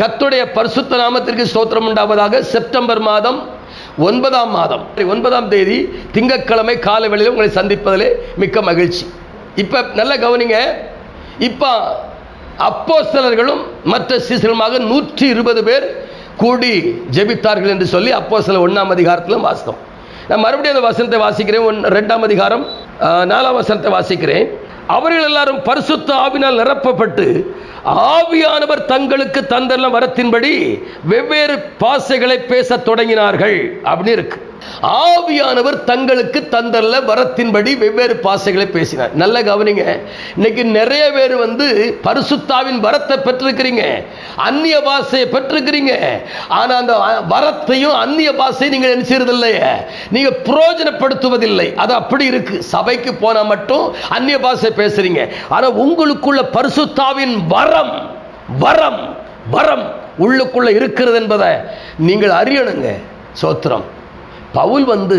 கத்துடைய பரிசுத்த நாமத்திற்கு ஸ்தோத்திரம் உண்டாவதாக செப்டம்பர் மாதம் ஒன்பதாம் மாதம். ஒன்பதாம் தேதி திங்கட்கிழமை காலை வேளையில் உங்களை சந்திப்பதிலே மிக்க மகிழ்ச்சி. இப்போ நல்ல கவனிங்க. இப்போ அப்போஸ்தலர்களும் மற்ற சீசர்களுமாக நூற்றி இருபது பேர் கூடி ஜெபித்தார்கள் என்று சொல்லி அப்போஸ்தலர் ஒன்றாம் அதிகாரத்திலும் வாசித்தோம் நான் மறுபடியும் அந்த வசனத்தை வாசிக்கிறேன். ஒன் ரெண்டாம் அதிகாரம் நாலாம் வசனத்தை வாசிக்கிறேன். அவர்கள் எல்லாரும் பரிசுத்த ஆவினால் நிரப்பப்பட்டு ஆவியானவர் தங்களுக்கு தந்தள்ள வரத்தின்படி வெவ்வேறு பாசைகளை பேசத் தொடங்கினார்கள். அப்படின்னு இருக்கு. ஆவியானவர் தங்களுக்கு தந்தள்ள வரத்தின்படி வெவ்வேறு பாசைகளை பேசினார். நல்ல கவனிங்க. இன்னைக்கு நிறைய பேர் வந்து பரிசுத்தாவின் வரத்தை பெற்றிருக்கிறீங்க. அந்நிய பாஷையை பெற்றிருக்கிறீங்க. ஆனா அந்த வரத்தையும் அந்நிய பாசையும் நீங்கள் நினைச்சிருது இல்லையே நீங்க பிரயோஜனப்படுத்துவதில்லை அது அப்படி இருக்கு. சபைக்கு போனா மட்டும் அந்நிய பாசை பேசுறீங்க. ஆனா உங்களுக்குள்ள பரிசுத்தாவின் வரம் வரம் வரம் உள்ளுக்குள்ள இருக்கிறது என்பதை நீங்கள் அறியணுங்க. சோத்திரம். பவுல் வந்து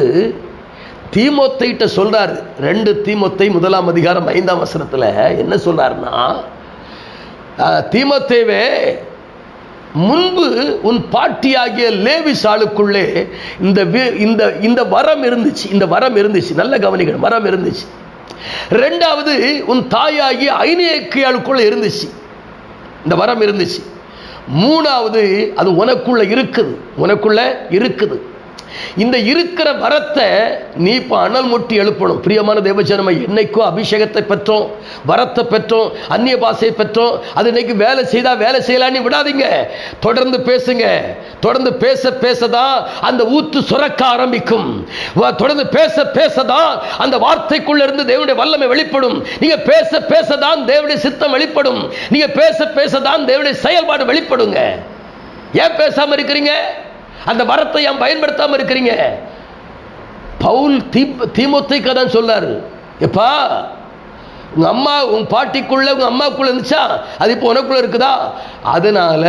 தீமொத்தைகிட்ட சொல்கிறார் ரெண்டு தீமொத்தை முதலாம் அதிகாரம் ஐந்தாம் வசனத்தில் என்ன சொல்கிறாருன்னா தீமொத்தேவே முன்பு உன் பாட்டியாகிய லேவி சாளுக்குள்ளே இந்த வி- இந்த இந்த வரம் இருந்துச்சு இந்த வரம் இருந்துச்சு நல்ல கவனிக்கணும் வரம் இருந்துச்சு. ரெண்டாவது உன் தாயாகிய ஐநேக்கியாளுக்குள்ள இருந்துச்சு இந்த வரம் இருந்துச்சு. மூணாவது அது உனக்குள்ள இருக்குது உனக்குள்ள இருக்குது. இந்த இருக்கிற வரத்தை நீ இப்போ அனல் முட்டி எழுப்பணும். பிரியமான தேவஜனமை என்னைக்கோ அபிஷேகத்தை பெற்றோம் வரத்தை பெற்றோம் அந்நிய பாஷையை பெற்றோம் அது இன்னைக்கு வேலை செய்தா வேலை செய்யலான்னு விடாதீங்க. தொடர்ந்து பேசுங்க. தொடர்ந்து பேச பேசதான் அந்த ஊத்து சுரக்க ஆரம்பிக்கும். தொடர்ந்து பேச பேசதான் அந்த வார்த்தைக்குள்ள இருந்து தேவனுடைய வல்லமை வெளிப்படும். நீங்க பேச பேசதான் தேவனுடைய சித்தம் வெளிப்படும். நீங்க பேச பேசதான் தேவனுடைய செயல்பாடு வெளிப்படுங்க. ஏன் பேசாம இருக்கிறீங்க? அந்த வரத்தை ஏன் பயன்படுத்தாமல் இருக்கிறீங்க? பவுல் தீ தீமோத்தைக்கு தான் சொல்லாரு. எப்பா உங்க அம்மா உன் பாட்டிக்குள்ள உங்க அம்மாக்குள்ள இருந்துச்சா? அது இப்போ உனக்குள்ள இருக்குதா? அதனால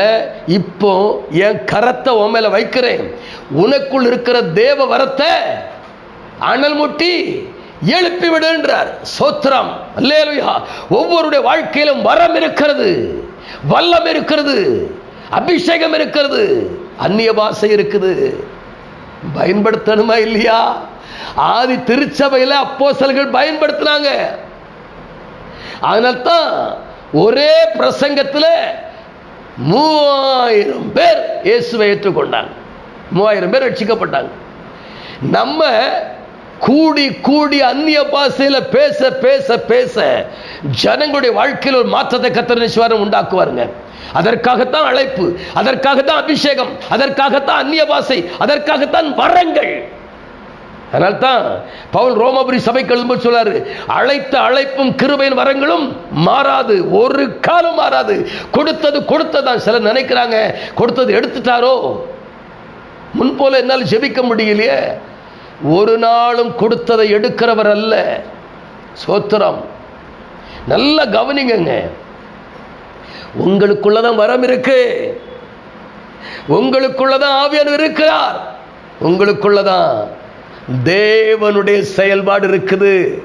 இப்போ என் கரத்தை உன் மேல வைக்கிறேன். உனக்குள் இருக்கிற தேவ வரத்தை அனல் முட்டி எழுப்பி விடுன்றார். சோத்திரம். அல்லேலுயா. ஒவ்வொருடைய வாழ்க்கையிலும் வரம் இருக்கிறது. வல்லம் இருக்கிறது. அபிஷேகம் இருக்கிறது. அந்நிய பாஷை இருக்குது. பயன்படுத்தணுமா இல்லையா? ஆதி திருச்சபையில் அப்போஸ்தலர்கள் பயன்படுத்தினாங்க. அதனால்தான் ஒரே பிரசங்கத்தில் மூவாயிரம் பேர் இயேசுவை ஏற்றுக்கொண்டாங்க. மூவாயிரம் பேர் ரட்சிக்கப்பட்டாங்க. நம்ம கூடி கூடி அந்நிய பாசையில் பேச பேச பேச ஜனங்களுடைய வாழ்க்கையில் ஒரு மாற்றத்தை கத்திர நிச்சயம் உண்டாக்குவாருங்க. அதற்காகத்தான் அழைப்பு அதற்காகத்தான் அபிஷேகம் அதற்காகத்தான் அந்நியவாசை அதற்காகத்தான் வரங்கள். அதனால் தான் பவுல் ரோமபுரி சபைக்கு எழுதும்போது சொல்லாரு அழைத்த அழைப்பும் கிருபையின் வரங்களும் மாறாது ஒரு காலம் மாறாது. கொடுத்தது கொடுத்ததான். சிலர் நினைக்கிறாங்க கொடுத்தது எடுத்துட்டாரோ? முன்போல என்னால் ஜெபிக்க முடியலையே. ஒரு நாளும் கொடுத்ததை எடுக்கிறவர் அல்ல. சோத்திரம். நல்லா கவனிங்கங்க. உங்களுக்குள்ளதான் வரம் இருக்கு. உங்களுக்குள்ளதான் ஆவியானவர் இருக்கிறார். உங்களுக்குள்ளதான் தேவனுடைய செயல்பாடு இருக்குது.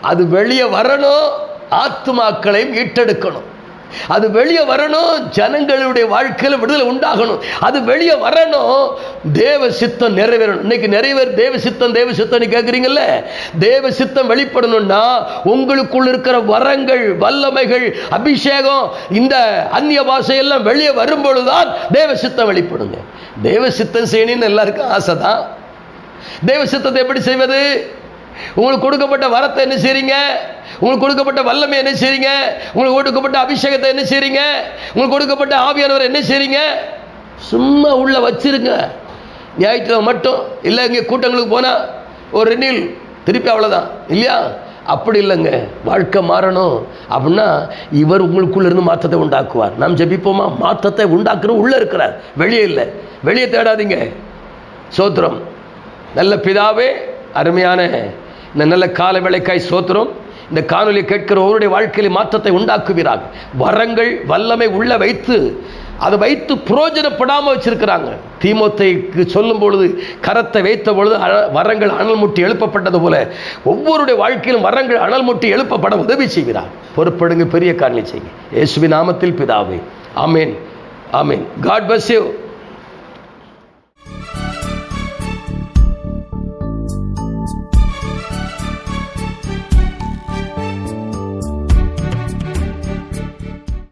அது வெளியே வரணும் ஆத்துமாக்களையும் ஈட்டெடுக்கணும் அது வெளியே வரணும் ஜனங்களுடைய வாழ்க்கையில் விடுதலை உண்டாகணும். அது வெளியே வரணும் தேவ சித்தம் நிறைவேறணும். இன்னைக்கு நிறைய பேர் தேவ சித்தம் தேவ சித்தம்னு கேட்குறீங்கல்ல தேவ சித்தம் வெளிப்படணும்னா உங்களுக்குள் இருக்கிற வரங்கள் வல்லமைகள் அபிஷேகம் இந்த அந்நிய பாஷையெல்லாம் வெளியே வரும்பொழுதுதான் தேவ சித்தம் வெளிப்படுங்க. தேவ சித்தம் செய்யணும்னு எல்லாருக்கும் ஆசை தான் தேவ சித்தத்தை எப்படி செய்வது? உங்களுக்கு கொடுக்கப்பட்ட வரத்தை என்ன செய்றீங்க? உங்களுக்கு கொடுக்கப்பட்ட வல்லமை என்ன செய்றீங்க? உங்களுக்கு கொடுக்கப்பட்ட அபிஷேகத்தை என்ன செய்றீங்க? உங்களுக்கு கொடுக்கப்பட்ட ஆவியானவர் என்ன செய்றீங்க? சும்மா உள்ள வச்சிருங்க. ஞாயிற்றுக்கிழமை மட்டும். இல்லை இங்கே கூட்டங்களுக்கு போனால் ஒரு ரெண்டில் திருப்பி அவ்வளோதான் இல்லையா? அப்படி இல்லைங்க. வாழ்க்கை மாறணும். அப்படின்னா இவர் உங்களுக்குள்ளேருந்து மாற்றத்தை உண்டாக்குவார். நாம் ஜபிப்போமா? மாற்றத்தை உண்டாக்குறது உள்ளே இருக்கிறார். வெளியே இல்லை. வெளியே தேடாதீங்க. சோத்திரம். நல்ல பிதாவே அருமையான இந்த நல்ல கால வேலைக்காய் சோத்திரம். இந்த காணொலி கேட்கிற ஒருவருடைய வாழ்க்கையில் மாற்றத்தை உண்டாக்குவீராக. வரங்கள் வல்லமை உள்ள வைத்து அதை வைத்து புரோஜனப்படாமல் வச்சிருக்கிறாங்க. தீமோத்தைக்கு சொல்லும் பொழுது கரத்தை வைத்த பொழுது வரங்கள் அனல் முட்டி எழுப்பப்பட்டது போல ஒவ்வொருடைய வாழ்க்கையிலும் வரங்கள் அனல் முட்டி எழுப்பப்பட உதவி செய்கிறார் பொறுப்படுங்க பெரிய காரணி செய்யுங்க. இயேசுவின் நாமத்தில் பிதாவே. ஆமேன். ஆமீன். God bless you